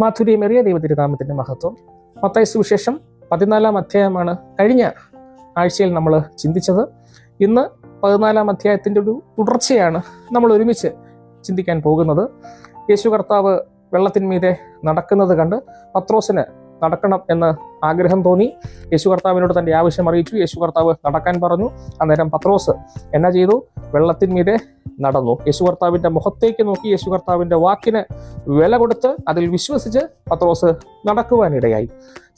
മാധുര്യമേറിയ ദൈവതിരുനാമത്തിന്റെ മഹത്വം. മത്തായ സുവിശേഷം പതിനാലാം അധ്യായമാണ് കഴിഞ്ഞ ആഴ്ചയിൽ നമ്മൾ ചിന്തിച്ചത്. ഇന്ന് പതിനാലാം അധ്യായത്തിന്റെ ഒരു തുടർച്ചയാണ് നമ്മൾ ഒരുമിച്ച് ചിന്തിക്കാൻ പോകുന്നത്. യേശു കർത്താവ് വെള്ളത്തിന്മീതെ നടക്കുന്നത് കണ്ട് പത്രോസിന് നടക്കണം എന്ന് ആഗ്രഹം തോന്നി. യേശു കർത്താവിനോട് തന്റെ ആവശ്യം അറിയിച്ചു. യേശു കർത്താവ് നടക്കാൻ പറഞ്ഞു. അന്നേരം പത്രോസ് എന്നാ ചെയ്തു? വെള്ളത്തിന്മീതെ നടന്നു. യേശു കർത്താവിന്റെ മുഖത്തേക്ക് നോക്കി യേശു കർത്താവിന്റെ വാക്കിന് വില കൊടുത്ത് അതിൽ വിശ്വസിച്ച് പത്രോസ് നടക്കുവാനിടയായി.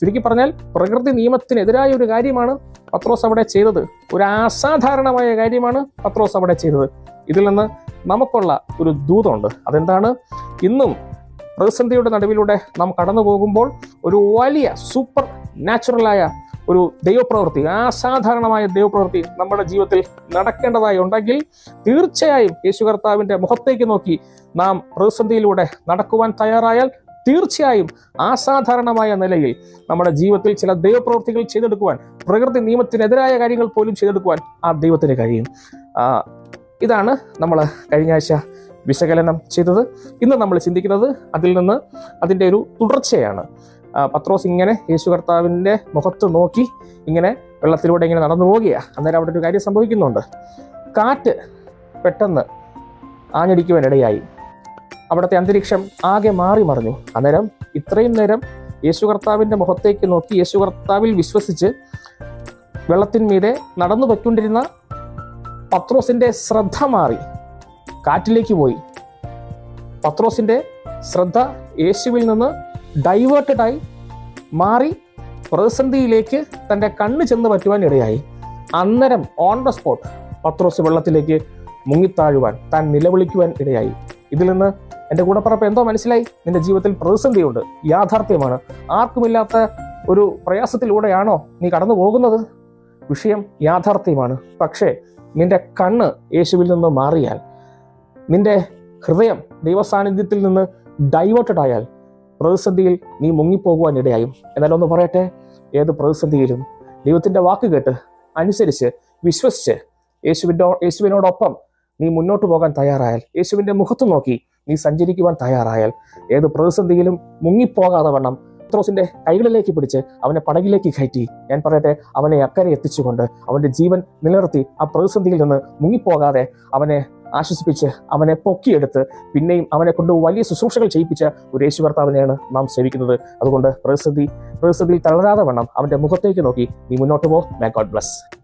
ചുരുക്കി പറഞ്ഞാൽ പ്രകൃതി നിയമത്തിനെതിരായ ഒരു കാര്യമാണ് പത്രോസ് അവിടെ ചെയ്തത്. ഒരു അസാധാരണമായ കാര്യമാണ് പത്രോസ് അവിടെ ചെയ്തത്. ഇതിൽ നിന്ന് നമുക്കുള്ള ഒരു ദൂതമുണ്ട് അതെന്താണ്? ഇന്നും പ്രതിസന്ധിയുടെ നടുവിലൂടെ നാം കടന്നു പോകുമ്പോൾ ഒരു വലിയ സൂപ്പർ നാച്ചുറലായ ഒരു ദൈവപ്രവൃത്തി അസാധാരണമായ ദൈവപ്രവൃത്തി നമ്മുടെ ജീവിതത്തിൽ നടക്കേണ്ടതായി ഉണ്ടെങ്കിൽ തീർച്ചയായും യേശു കർത്താവിന്റെ മുഖത്തേക്ക് നോക്കി നാം പ്രതിസന്ധിയിലൂടെ നടക്കുവാൻ തയ്യാറായാൽ തീർച്ചയായും അസാധാരണമായ നിലയിൽ നമ്മുടെ ജീവിതത്തിൽ ചില ദൈവപ്രവൃത്തികൾ ചെയ്തെടുക്കുവാൻ പ്രകൃതി നിയമത്തിനെതിരായ കാര്യങ്ങൾ പോലും ചെയ്തെടുക്കുവാൻ ആ ദൈവത്തിന് കഴിയും. ഇതാണ് നമ്മൾ കഴിഞ്ഞ ആഴ്ച വിശകലനം ചെയ്തത്. ഇന്ന് നമ്മൾ ചിന്തിക്കുന്നത് അതിൽ നിന്ന് അതിന്റെ ഒരു തുടർച്ചയാണ്. പത്രോസ് ഇങ്ങനെ യേശു കർത്താവിന്റെ മുഖത്ത് നോക്കി ഇങ്ങനെ വെള്ളത്തിലൂടെ ഇങ്ങനെ നടന്നു പോവുകയാണ് അന്നേരം അവിടെ ഒരു കാര്യം സംഭവിക്കുന്നുണ്ട്. കാറ്റ് പെട്ടെന്ന് ആഞ്ഞടിക്കുവാനിടയായി. അവിടുത്തെ അന്തരീക്ഷം ആകെ മാറി മറിഞ്ഞു. അന്നേരം ഇത്രയും നേരം യേശു കർത്താവിന്റെ മുഖത്തേക്ക് നോക്കി യേശു കർത്താവിൽ വിശ്വസിച്ച് വെള്ളത്തിന്മീതെ നടന്നു പൊയ്ക്കൊണ്ടിരുന്ന പത്രോസിന്റെ ശ്രദ്ധ മാറി. കാറ്റിലേക്ക് പോയി. പത്രോസിന്റെ ശ്രദ്ധ യേശുവിൽ നിന്ന് ഡൈവേർട്ടഡ് ആയി മാറി പ്രതിസന്ധിയിലേക്ക് തന്റെ കണ്ണ് ചെന്ന് പറ്റുവാൻ ഇടയായി. അന്നേരം ഓൺ ദ സ്പോട്ട് പത്രോസ് വെള്ളത്തിലേക്ക് മുങ്ങിത്താഴുവാൻ താൻ നിലവിളിക്കുവാൻ ഇടയായി. ഇതിൽ നിന്ന് എന്റെ കൂടപ്പറപ്പ് എന്തോ മനസ്സിലായി. നിന്റെ ജീവിതത്തിൽ പ്രതിസന്ധിയുണ്ട്. യാഥാർത്ഥ്യമാണ്. ആർക്കുമില്ലാത്ത ഒരു പ്രയാസത്തിലൂടെയാണോ നീ കടന്നു പോകുന്നത്? വിഷയം യാഥാർത്ഥ്യമാണ്. പക്ഷേ നിന്റെ കണ്ണ് യേശുവിൽ നിന്ന് മാറിയാൽ നിന്റെ ഹൃദയം ദൈവസാന്നിധ്യത്തിൽ നിന്ന് ഡൈവേർട്ടഡ് ആയാൽ പ്രതിസന്ധിയിൽ നീ മുങ്ങിപ്പോകുവാനിടയായും. എന്നാൽ ഒന്ന് പറയട്ടെ ഏത് പ്രതിസന്ധിയിലും ദൈവത്തിന്റെ വാക്ക് കേട്ട് അനുസരിച്ച് വിശ്വസിച്ച് യേശുവിന്റെ യേശുവിനോടൊപ്പം നീ മുന്നോട്ട് പോകാൻ തയ്യാറായാൽ യേശുവിന്റെ മുഖത്ത് നോക്കി നീ സഞ്ചരിക്കുവാൻ തയ്യാറായാൽ ഏത് പ്രതിസന്ധിയിലും മുങ്ങിപ്പോകാതെ വണ്ണം പത്രോസിന്റെ കൈകളിലേക്ക് പിടിച്ച് അവനെ പടകിലേക്ക് കയറ്റി. ഞാൻ പറയട്ടെ അവനെ അക്കരെ എത്തിച്ചുകൊണ്ട് അവന്റെ ജീവൻ നിലനിർത്തി ആ പ്രതിസന്ധിയിൽ നിന്ന് മുങ്ങിപ്പോകാതെ അവനെ ആശ്വസിപ്പിച്ച് അവനെ പൊക്കിയെടുത്ത് പിന്നെയും അവനെ കൊണ്ട് വലിയ ശുശ്രൂഷകൾ ചെയ്യിപ്പിച്ച ഒരു യേശു കർത്താവിനെയാണ് നാം സേവിക്കുന്നത്. അതുകൊണ്ട് പ്രതിസന്ധി പ്രതിസന്ധിയിൽ തളരാതെ വേണം അവന്റെ മുഖത്തേക്ക് നോക്കി നീ മുന്നോട്ട് പോ. May God bless